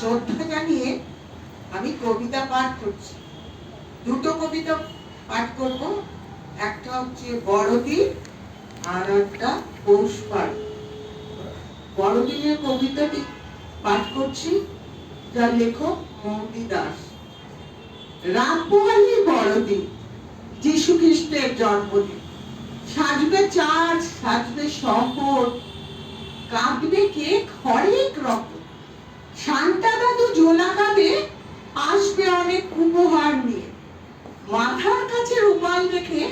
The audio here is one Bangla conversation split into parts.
শ্রদ্ধা জানিয়ে আমি কবিতা পাঠ করছি। দুটো কবিতা পাঠ করব। একটা হচ্ছে বড়দিন আর একটা পৌষ পাঠ বড়দিনের কবিতাটি পাঠ করছি, যার লেখক মৌলি দাস। রাতপোহালি বড়দিন যিশু খ্রিস্টের জন্মদিন। সাজবে চার্চ সাজবে শহর, কাঁদবে কেক, হরেক রকম। শান্তা জোলা গাবে আসবে অনেক উপহার নিয়ে। মাথার কাছে রুমাল রেখে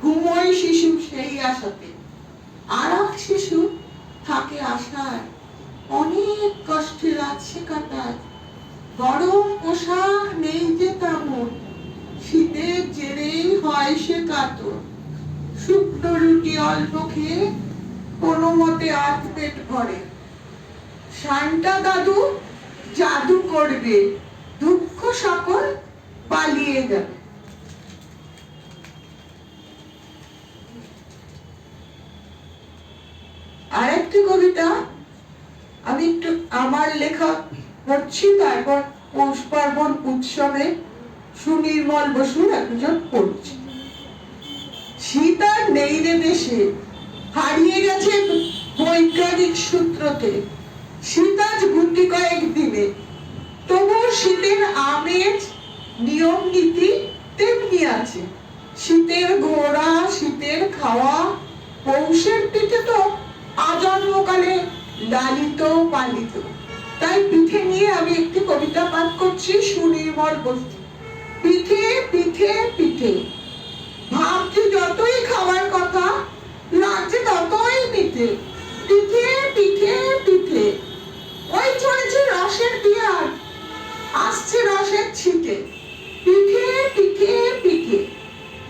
ঘুমোয় শিশু সেই আশাতে। আর এক শিশু থাকে আশায় অনেক কষ্টে রাত সে কাটায় গরম পোশাক নেই যে তেমন। শীতের জেরেই হয় সে কাতর। শুকনো রুটি অল্প খেয়ে কোনো মতে আধ পেট ভরে। শান্তা দাদু জাদু করবে। দুঃখ সকল পালিয়ে যাবে। আরেকটি কবিতা আমি একটু আমার লেখা পড়ছি, তারপর পৌষ পার্বণ উৎসবে সুনির্মল বসুর একজন পড়ছি। সীতার নেইরে দেশে, হারিয়ে গেছে বৈজ্ঞানিক সূত্রতে। গুটি কয়েক দিনে তবু শীতের আমেজ, নিয়ম নীতি তেমনি আছে। শীতের ঘোড়া, শীতের খাওয়া, পৌষের পিঠে তো আজন্মকালে লালিত, পালিত। তাই পিঠে নিয়ে আমি একটি কবিতা পাঠ করছি, সুনির্মল বস্তু। পিঠে পিঠে পিঠে। ভাবছি যতই খাবার কথা লাগছে ততই পিঠে। পিঠে পিঠে পিঠে। ছিটে। পিঠে পিঠে পিঠে।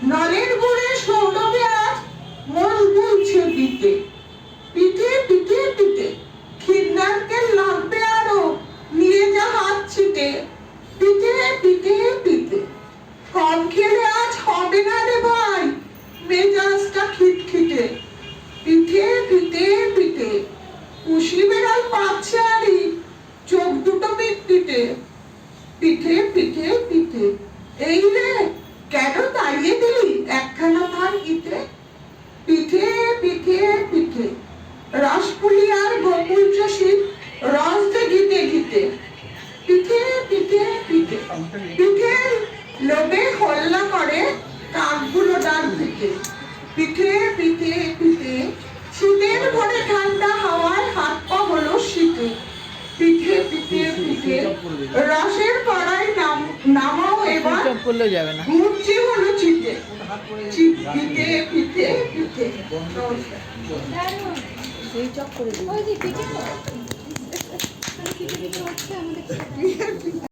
নলের গুড়ে সৌরভে আজ মন বলছে পিঠে পিঠে পিঠে। পিঠে খিরনারকেল লাগবে আরও, নিয়ে যা হাত ছিটে। পিঠে পিঠে পিঠে। কম খেলে আজ হবে না রে ভাই, মেজাজটা খিটখিটে। পিঠে পিঠে পিঠে। কুশি বেড়াল পাচ্ছে আরি চোখ দুটো পিটপিটে পিঠে পিঠে এই কেন তাড়িয়ে দিলি? একখানা ধান ইতে। পিঠে পিঠে পিঠে। রসপুলি আর গোকুল চাষি রস গিতে। গিতে পিঠে পিঠে পিঠে। পিঠে লোভে হল্লা করে কাকগুলো ডাক দিতে পিঠে পিঠে পিঠে। শীতের ভরে ঠান্ডা হাওয়ায় হাত পা হলো শীতে। পিঠে পিঠে পিঠে। নাম নামাও এবার। চুপ করলেও যাবে না। ঘুরছে হলো ছিটে। পিঠে পিঠে পিঠে নমস্কার করে